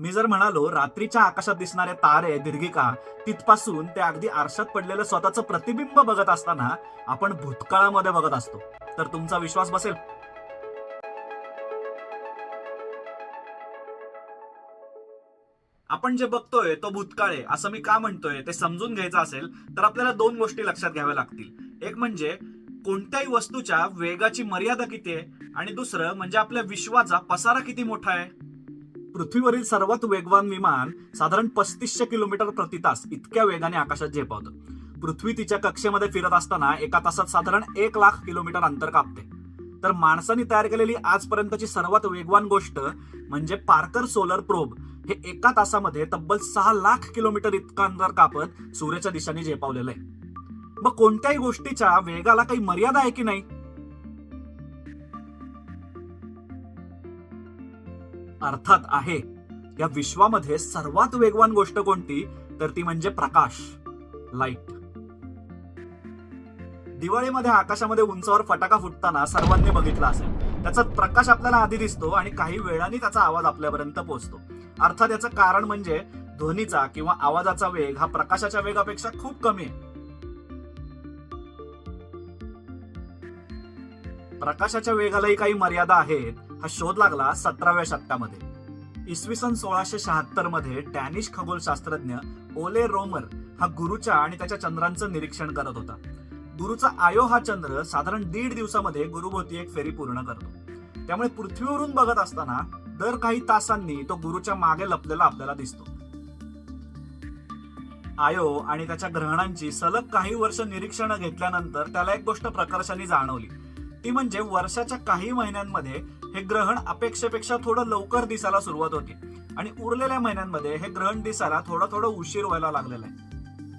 मी जर म्हणालो रात्रीच्या आकाशात दिसणारे तारे दीर्घिका तिथपासून ते अगदी आरशात पडलेलं स्वतःचं प्रतिबिंब बघत असताना आपण भूतकाळामध्ये बघत असतो. तर तुमचा विश्वास बसेल? आपण जे बघतोय तो भूतकाळ आहे. असं मी का म्हणतोय ते समजून घ्यायचं असेल तर आपल्याला दोन गोष्टी लक्षात घ्याव्या लागतील. एक म्हणजे कोणत्याही वस्तूच्या वेगाची मर्यादा किती आहे? आणि दुसरं म्हणजे आपल्या विश्वाचा पसारा किती मोठा आहे? पृथ्वीवरील सर्वात वेगवान विमान साधारण पस्तीसशे किलोमीटर प्रति तास इतक्या वेगाने आकाशात झेपावतं. पृथ्वी तिच्या कक्षेमध्ये फिरत असताना एका तासात साधारण एक लाख किलोमीटर अंतर कापते. तर माणसाने तयार केलेली आजपर्यंतची सर्वात वेगवान गोष्ट म्हणजे पार्कर सोलर प्रोब. हे एका तासामध्ये तब्बल सहा लाख किलोमीटर इतकं अंतर कापत सूर्याच्या दिशेने झेपावलेलं आहे. मग कोणत्याही गोष्टीच्या वेगाला काही मर्यादा आहे की नाही? अर्थात आहे. या विश्वामध्ये सर्वात वेगवान गोष्ट कोणती? तर ती म्हणजे प्रकाश. लाइट दिवाळीमध्ये आकाशामध्ये उंचावर फटाका फुटताना सर्वांनी बघितला असेल. त्याचा प्रकाश आपल्याला आधी दिसतो आणि काही वेळाने त्याचा आवाज आपल्यापर्यंत पोहोचतो. अर्थात याचं कारण म्हणजे ध्वनीचा किंवा आवाजाचा वेग हा प्रकाशाच्या वेगापेक्षा खूप कमी आहे. प्रकाशाच्या वेगालाही काही मर्यादा आहेत. हा शोध लागला सतराव्या शतकामध्ये. इसवी सन सोळाशे शहात्तरमध्ये डॅनिश खगोलशास्त्रज्ञ ओले रोमर हा गुरुच्या आणि त्याच्या चंद्रांचं निरीक्षण करत होता. गुरुचा आयो हा चंद्र साधारण दीड दिवसामध्ये गुरुभोवती एक फेरी पूर्ण करतो. त्यामुळे पृथ्वीवरून बघत असताना दर काही तासांनी तो गुरुच्या मागे लपलेला आपल्याला दिसतो. आयो आणि त्याच्या ग्रहणांची सलग काही वर्ष निरीक्षण घेतल्यानंतर त्याला एक गोष्ट प्रकर्षाने जाणवली. ती म्हणजे वर्षाच्या काही महिन्यांमध्ये हे ग्रहण अपेक्षेपेक्षा थोडं लवकर दिसायला सुरुवात होती. आणि उरलेल्या महिन्यांमध्ये हे ग्रहण दिसायला थोडं थोडं उशीर व्हायला लागलेलं आहे.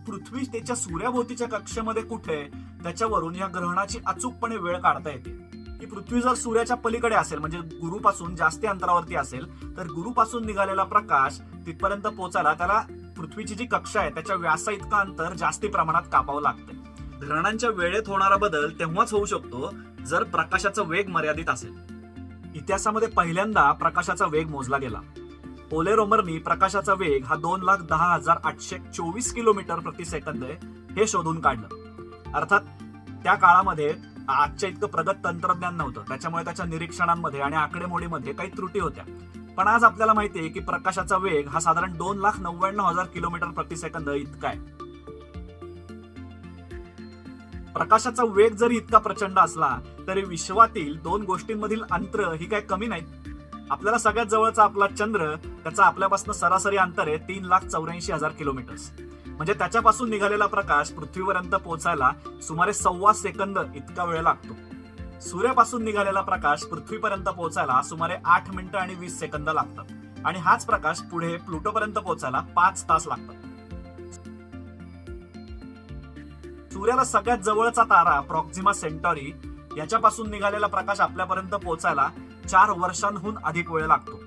पृथ्वी त्याच्या सूर्याभोवतीच्या कक्षेमध्ये कुठे त्याच्यावरून या ग्रहणाची अचूकपणे वेळ काढता येते. की पृथ्वी जर सूर्याच्या पलीकडे असेल म्हणजे गुरुपासून जास्ती अंतरावरती असेल तर गुरुपासून निघालेला प्रकाश तिथपर्यंत पोचायला त्याला पृथ्वीची जी कक्षा आहे त्याच्या व्यासा इतका अंतर जास्ती प्रमाणात कापावं लागतं ग्रहणांच्या वेळेत होणारा बदल तेव्हाच होऊ शकतो जर प्रकाशाचा वेग मर्यादित असेल. इतिहासामध्ये पहिल्यांदा प्रकाशाचा वेग मोजला गेला. ओले रोमरनी प्रकाशाचा वेग हा दोन लाख दहा हजार आठशे चोवीस किलोमीटर प्रति सेकंद आहे हे शोधून काढलं. अर्थात त्या काळामध्ये आजच्या इतकं प्रगत तंत्रज्ञान नव्हतं. त्याच्यामुळे त्याच्या निरीक्षणांमध्ये आणि आकडेमोडीमध्ये काही त्रुटी होत्या. पण आज आपल्याला माहिती आहे की प्रकाशाचा वेग हा साधारण दोन लाख नव्याण्णव हजार किलोमीटर प्रति सेकंद इतका आहे. प्रकाशाचा वेग जरी इतका प्रचंड असला तरी विश्वातील दोन गोष्टींमधील अंतर ही काय कमी नाहीत? आपल्याला सगळ्यात जवळचा आपला चंद्र त्याचा आपल्यापासून सरासरी अंतर आहे तीन लाख चौऱ्याऐंशी हजार किलोमीटर्स. म्हणजे त्याच्यापासून निघालेला प्रकाश पृथ्वीपर्यंत पोहोचायला सुमारे सव्वा सेकंद इतका वेळ लागतो. सूर्यापासून निघालेला प्रकाश पृथ्वीपर्यंत पोहोचायला सुमारे आठ मिनिटं आणि वीस सेकंद लागतात. आणि हाच प्रकाश पुढे प्लुटोपर्यंत पोहोचायला पाच तास लागतात. सूर्याला सगळ्यात जवळचा तारा प्रॉक्झिमा सेंटॉरी याच्यापासून निघालेला प्रकाश आपल्यापर्यंत पोहोचायला चार वर्षांहून अधिक वेळ लागतो.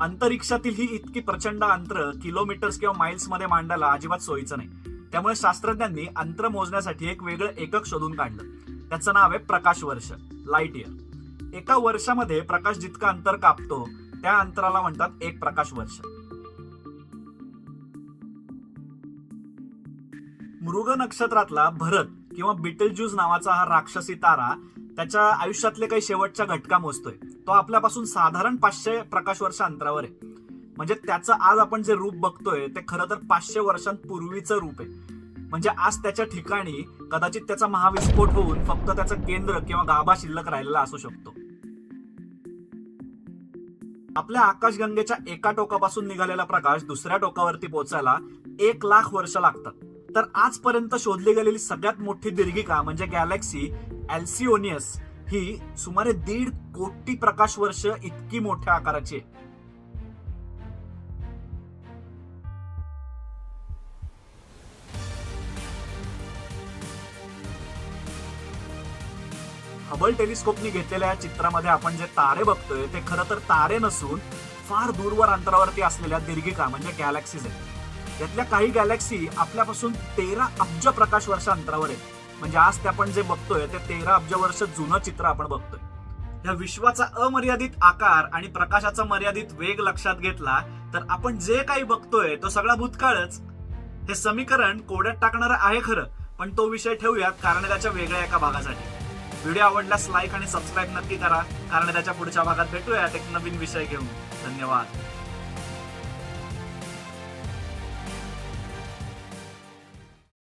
अंतरिक्षातील ही इतकी प्रचंड अंतर किलोमीटर्स किंवा माइल्समध्ये मांडायला अजिबात सोयीचं नाही. त्यामुळे शास्त्रज्ञांनी अंतर मोजण्यासाठी एक वेगळं एकक शोधून काढलं. त्याचं नाव आहे प्रकाश वर्ष लाइट इयर एका वर्षामध्ये प्रकाश जितका अंतर कापतो त्या अंतराला म्हणतात एक प्रकाश वर्ष मृग नक्षत्रातला भरत किंवा बिटल ज्यूज नावाचा हा राक्षसी तारा त्याच्या आयुष्यातले काही शेवटच्या घटका मोजतोय. तो आपल्यापासून साधारण पाचशे प्रकाश वर्ष अंतरावर आहे. म्हणजे त्याचं आज आपण जे रूप बघतोय ते खरं तर पाचशे वर्षांपूर्वीचं रूप आहे. म्हणजे आज त्याच्या ठिकाणी कदाचित त्याचा महाविस्फोट होऊन फक्त त्याचं केंद्र किंवा गाभा शिल्लक राहिलेला असू शकतो. आपल्या आकाशगंगेच्या एका टोकापासून निघालेला प्रकाश दुसऱ्या टोकावरती पोहोचायला एक लाख वर्ष लागतात. तर आजपर्यंत शोधली गेलेली सगळ्यात मोठी दीर्घिका म्हणजे गॅलेक्सी एल्सिओनियस ही सुमारे दीड कोटी प्रकाश वर्ष इतकी मोठ्या आकाराची आहे. हबल टेलिस्कोपनी घेतलेल्या चित्रामध्ये आपण जे तारे बघतोय ते खरं तर तारे नसून फार दूरवर अंतरावरती असलेल्या दीर्घिका म्हणजे गॅलेक्सीज आहेत. यातल्या काही गॅलेक्सी आपल्यापासून तेरा अब्ज प्रकाश वर्ष अंतरावर आहेत. म्हणजे आज ते आपण जे बघतोय ते तेरा अब्ज वर्ष जुनं चित्र आपण बघतोय. ह्या विश्वाचा अमर्यादित आकार आणि प्रकाशाचा मर्यादित वेग लक्षात घेतला तर आपण जे काही बघतोय तो सगळा भूतकाळच. हे समीकरण कोड्यात टाकणारं आहे खरं पण तो विषय ठेवूयात कारण त्याच्या वेगळ्या एका भागासाठी. व्हिडिओ आवडल्यास लाईक आणि सबस्क्राईब नक्की करा. कारण त्याच्या पुढच्या भागात भेटूयात एक नवीन विषय घेऊन. धन्यवाद.